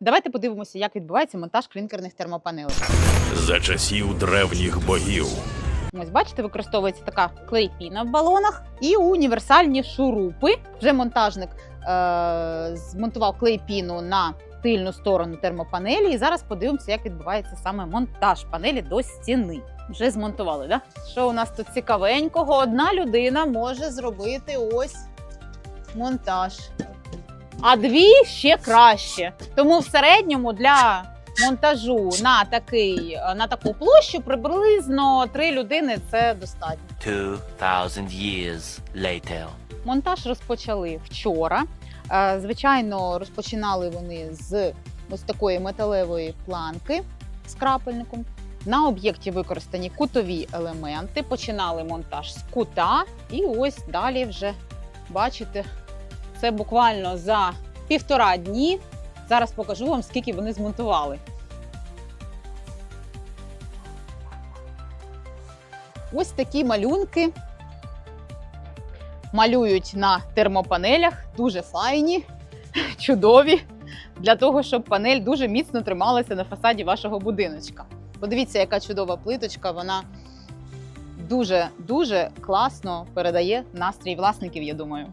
Давайте подивимося, як відбувається монтаж клінкерних термопанелей. За часів древніх богів Ось бачите, використовується така клейпіна в балонах і універсальні шурупи. Вже монтажник е- змонтував клейпіну на тильну сторону термопанелі. І зараз подивимося, як відбувається саме монтаж панелі до стіни. Вже змонтували, да? Що у нас тут цікавенького? Одна людина може зробити ось монтаж. А дві ще краще. Тому в середньому для монтажу на такий на таку площу приблизно три людини це достатньо. 2,000 years later. Монтаж розпочали вчора. Е, Звичайно, розпочинали вони з ось такої металевої планки з крапельником. На об'єкті використані кутові елементи. Починали монтаж з кута, і ось далі вже бачите, це буквально за півтора дні. Зараз покажу вам, скільки вони змонтували. Ось такі малюнки малюють на термопанелях, дуже файні, чудові, для того, щоб панель дуже міцно трималася на фасаді вашого будиночка. Подивіться, яка чудова плиточка, вона дуже дуже класно передає настрій власників, я думаю.